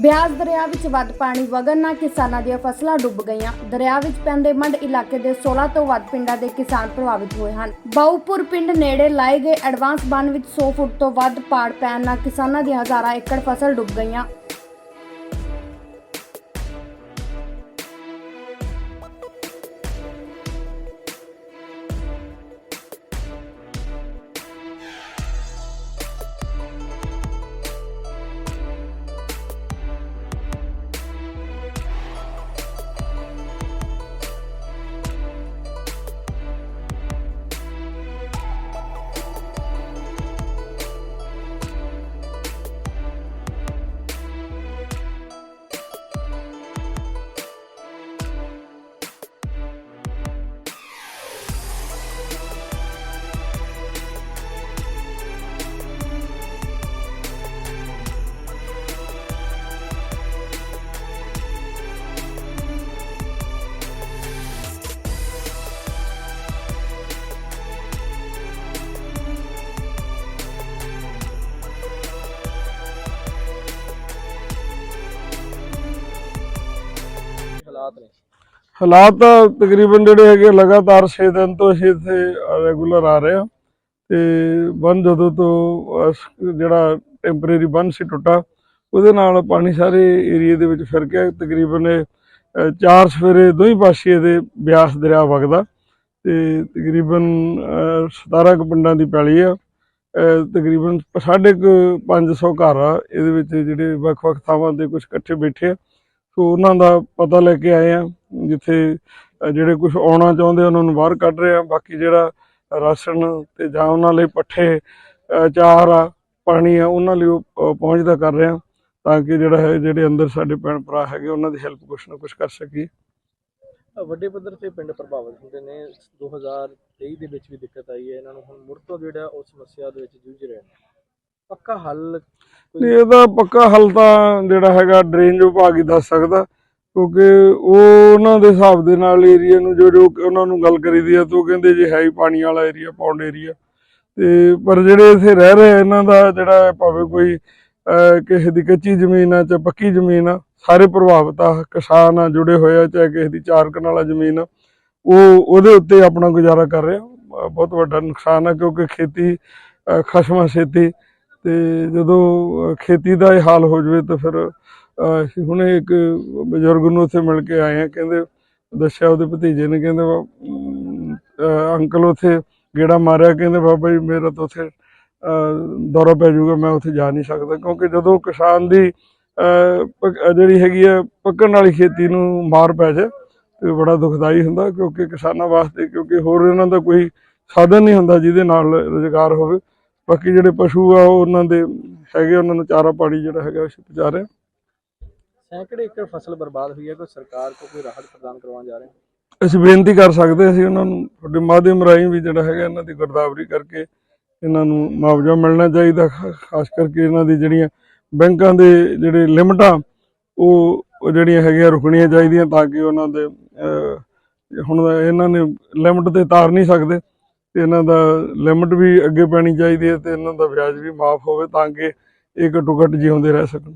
ਬਿਆਸ ਦਰਿਆ ਵਿੱਚ ਵੱਧ ਪਾਣੀ ਵਗਣ ਨਾਲ ਕਿਸਾਨਾਂ ਦੀਆਂ ਫਸਲਾਂ ਡੁੱਬ ਗਈਆਂ। ਦਰਿਆ ਵਿੱਚ ਪੈਂਦੇ ਮੰਡ ਇਲਾਕੇ ਦੇ 16 ਤੋਂ ਵੱਧ ਪਿੰਡਾਂ ਦੇ ਕਿਸਾਨ ਪ੍ਰਭਾਵਿਤ ਹੋਏ ਹਨ। ਬਾਉਪੁਰ ਪਿੰਡ ਨੇੜੇ ਲਾਏ ਗਏ ਐਡਵਾਂਸ ਬੰਨ ਵਿੱਚ 100 ਫੁੱਟ ਤੋਂ ਵੱਧ ਪਾੜ ਪੈਣ ਨਾਲ ਕਿਸਾਨਾਂ ਦੀਆਂ ਹਜ਼ਾਰਾਂ ਏਕੜ ਫਸਲ ਡੁੱਬ ਗਈਆਂ। ਹਾਲਾਤ ਨੇ? ਹਾਲਾਤ ਤਾਂ ਤਕਰੀਬਨ ਜਿਹੜੇ ਹੈਗੇ ਲਗਾਤਾਰ 6 ਦਿਨ ਤੋਂ ਅਸੀਂ ਇੱਥੇ ਰੈਗੂਲਰ ਆ ਰਹੇ ਆ। ਤੇ ਬੰਨ ਜਦੋਂ ਤੋਂ ਜਿਹੜਾ ਟੈਂਪਰੇਰੀ ਬੰਨ ਸੀ ਟੁੱਟਾ ਉਹਦੇ ਨਾਲ ਪਾਣੀ ਸਾਰੇ ਏਰੀਏ ਦੇ ਵਿੱਚ ਫਿਰ ਗਿਆ। ਤਕਰੀਬਨ ਇਹ, ਚਾਰ ਸਵੇਰੇ ਦੋਹੀਂ ਪਾਸੇ ਦੇ ਬਿਆਸ ਦਰਿਆ ਵਗਦਾ। ਤੇ ਤਕਰੀਬਨ ਅ, 17 ਕੁ ਪਿੰਡਾਂ ਦੀ ਪੈਲੀ ਆ। ਤਕਰੀਬਨ ਸਾਢੇ ਕੁ 500 ਘਰ ਆ। ਇਹਦੇ ਵਿੱਚ ਜਿਹੜੇ ਵੱਖ-ਵੱਖ ਥਾਵਾਂ ਤੇ ਕੁਝ ਇਕੱਠੇ ਬੈਠੇ ਆ। ਸੋ ਉਹਨਾਂ ਦਾ ਪਤਾ ਲੈ ਕੇ ਆਏ ਆ ਜਿੱਥੇ ਜਿਹੜੇ ਕੁਝ ਆਉਣਾ ਚਾਹੁੰਦੇ ਉਹਨਾਂ ਨੂੰ ਬਾਹਰ ਕੱਢ ਰਹੇ ਆ ਬਾਕੀ ਜਿਹੜਾ ਰਾਸ਼ਨ ਤੇ ਜਾਂ ਉਹਨਾਂ ਲਈ ਪੱਠੇ ਚਾਰ ਆ, ਪਾਣੀ ਆ, ਉਹਨਾਂ ਲਈ ਪਹੁੰਚਦਾ ਕਰ ਰਹੇ ਆ ਤਾਂ ਕਿ ਜਿਹੜਾ ਹੈ, ਜਿਹੜੇ ਅੰਦਰ ਸਾਡੇ ਭੈਣ ਭਰਾ ਹੈਗੇ, ਉਹਨਾਂ ਦੀ ਹੈਲਪ ਕੁਛ ਨਾ ਕੁਛ ਕਰ ਸਕੀਏ। ਵੱਡੇ ਪੱਧਰ ਤੇ ਪਿੰਡ ਪ੍ਰਭਾਵਿਤ ਹੁੰਦੇ ਨੇ। 2023 ਦੇ ਵਿੱਚ ਵੀ ਦਿੱਕਤ ਆਈ ਹੈ। ਇਹਨਾਂ ਨੂੰ ਹੁਣ ਮੁੜ ਤੋਂ ਜਿਹੜਾ ਉਸ ਸਮੱਸਿਆ ਦੇ ਵਿੱਚ ਜੂਝ ਰਹੇ ਨੇ। ਪੱਕਾ ਹੱਲ ਨਹੀਂ ਇਹਦਾ ਪੱਕਾ ਹੱਲ ਤਾਂ ਜਿਹੜਾ ਹੈਗਾ ਡਰੇਨ ਵਿਭਾਗ ਹੀ ਦੱਸ ਸਕਦਾ, ਕਿਉਂਕਿ ਉਹ ਉਹਨਾਂ ਦੇ ਹਿਸਾਬ ਦੇ ਨਾਲ ਏਰੀਆ ਨੂੰ ਜੋ ਜੋ ਉਹਨਾਂ ਨੂੰ ਗੱਲ ਕਰੀਦੀ ਆ, ਤਾਂ ਉਹ ਕਹਿੰਦੇ ਜੇ ਹੈ ਹੀ ਪਾਣੀ ਵਾਲਾ ਏਰੀਆ ਪੌਂਡ ਏਰੀਆ ਤੇ ਪਰ ਜਿਹੜੇ ਇੱਥੇ ਰਹਿ ਰਹੇ ਇਹਨਾਂ ਦਾ ਜਿਹੜਾ ਭਾਵੇਂ ਕੋਈ ਕਿਸੇ ਦੀ ਕੱਚੀ ਜ਼ਮੀਨ ਆ ਚਾਹੇ ਪੱਕੀ ਜ਼ਮੀਨ ਆ, ਸਾਰੇ ਪ੍ਰਭਾਵਿਤ ਆ, ਕਿਸਾਨ ਆ, ਜੁੜੇ ਹੋਏ ਆ, ਚਾਹੇ ਕਿਸੇ ਦੀ ਚਾਰ ਕਨਾਲਾ ਜ਼ਮੀਨ ਆ, ਉਹ ਉਹਦੇ ਉੱਤੇ ਆਪਣਾ ਗੁਜ਼ਾਰਾ ਕਰ ਰਿਹਾ ਬਹੁਤ ਵੱਡਾ ਨੁਕਸਾਨ ਆ, ਕਿਉਂਕਿ ਖੇਤੀ ਖਸਮਾ ਖਸਮਾਂ ਛੇਤੀ ਤੇ ਜਦੋਂ ਖੇਤੀ ਦਾ ਇਹ ਹਾਲ ਹੋ ਜਵੇ ਤਾਂ ਫਿਰ ਅਸੀਂ ਹੁਣੇ ਇੱਕ ਬਜ਼ੁਰਗ ਨੂੰ ਉੱਥੇ ਮਿਲ ਕੇ ਆਏ ਆ ਕਹਿੰਦੇ ਦੱਸਿਆ ਉਹਦੇ ਭਤੀਜੇ ਨੇ ਕਹਿੰਦੇ ਵਾ, ਅੰਕਲ ਉੱਥੇ ਗੇੜਾ ਮਾਰਿਆ ਕਹਿੰਦੇ ਬਾਬਾ ਜੀ ਮੇਰਾ ਤਾਂ ਉੱਥੇ ਦੌਰਾ ਪੈ ਜਾਊਗਾ ਮੈਂ ਉੱਥੇ ਜਾ ਨਹੀਂ ਸਕਦਾ। ਕਿਉਂਕਿ ਜਦੋਂ ਕਿਸਾਨ ਦੀ ਅਹ, ਜਿਹੜੀ ਹੈਗੀ ਆ ਪੱਕਣ ਵਾਲੀ ਖੇਤੀ ਨੂੰ ਮਾਰ ਪੈ ਜਾਏ ਤੇ ਬੜਾ ਦੁਖਦਾਈ ਹੁੰਦਾ ਕਿਉਂਕਿ ਕਿਸਾਨਾਂ ਵਾਸਤੇ ਕਿਉਂਕਿ ਹੋਰ ਇਹਨਾਂ ਦਾ ਕੋਈ ਸਾਧਨ ਨਹੀਂ ਹੁੰਦਾ ਜਿਹਦੇ ਨਾਲ ਰੁਜ਼ਗਾਰ ਹੋਵੇ। ਬਾਕੀ ਜਿਹੜੇ ਪਸ਼ੂ ਆ ਉਹ ਉਹਨਾਂ ਦੇ ਹੈਗੇ ਉਹਨਾਂ ਨੂੰ ਚਾਰਾ ਪਾਣੀ ਜਿਹੜਾ ਹੈਗਾ ਅਸੀਂ ਪਹੁੰਚਾ ਰਹੇ। ਸੈਂਕੜੇ ਏਕੜ ਫਸਲ ਬਰਬਾਦ ਹੋਈ ਹੈ ਕੋਈ ਸਰਕਾਰ ਕੋ ਕੋਈ ਰਾਹਤ ਪ੍ਰਦਾਨ ਕਰਵਾਉਣ ਜਾ ਰਹੇ ਅਸੀਂ ਬੇਨਤੀ ਕਰ ਸਕਦੇ ਅਸੀਂ ਉਹਨਾਂ ਨੂੰ ਤੁਹਾਡੇ ਮਾਧਿਅਮ ਰਾਹੀਂ ਵੀ ਜਿਹੜਾ ਹੈਗਾ ਇਹਨਾਂ ਦੀ ਗਰਦਾਵਰੀ ਕਰਕੇ ਇਹਨਾਂ ਨੂੰ ਮੁਆਵਜ਼ਾ ਮਿਲਣਾ ਚਾਹੀਦਾ ਖਾਸ ਕਰਕੇ ਇਹਨਾਂ ਦੀ ਜਿਹੜੀਆਂ ਬੈਂਕਾਂ ਦੇ ਜਿਹੜੇ ਲਿਮਟਾਂ ਉਹ ਉਹ ਜਿਹੜੀਆਂ ਹੈਗੀਆਂ ਰੁਕਣੀਆਂ ਚਾਹੀਦੀਆਂ ਤਾਂ ਕਿ ਉਹਨਾਂ ਦੇ ਹੁਣ ਇਹਨਾਂ ਨੇ ਲਿਮਟ ਤੇ ਤਾਰ ਨਹੀਂ ਸਕਦੇ ਤੇ ਇਹਨਾਂ ਦਾ ਲਿਮਟ ਵੀ ਅੱਗੇ ਪੈਣੀ ਚਾਹੀਦੀ ਹੈ ਤੇ ਇਹਨਾਂ ਦਾ ਵਿਆਜ ਵੀ ਮਾਫ ਹੋਵੇ ਤਾਂ ਕਿ ਇਹ ਘੱਟੋ ਘੱਟ ਜਿਉਂਦੇ ਰਹਿ ਸਕਣ।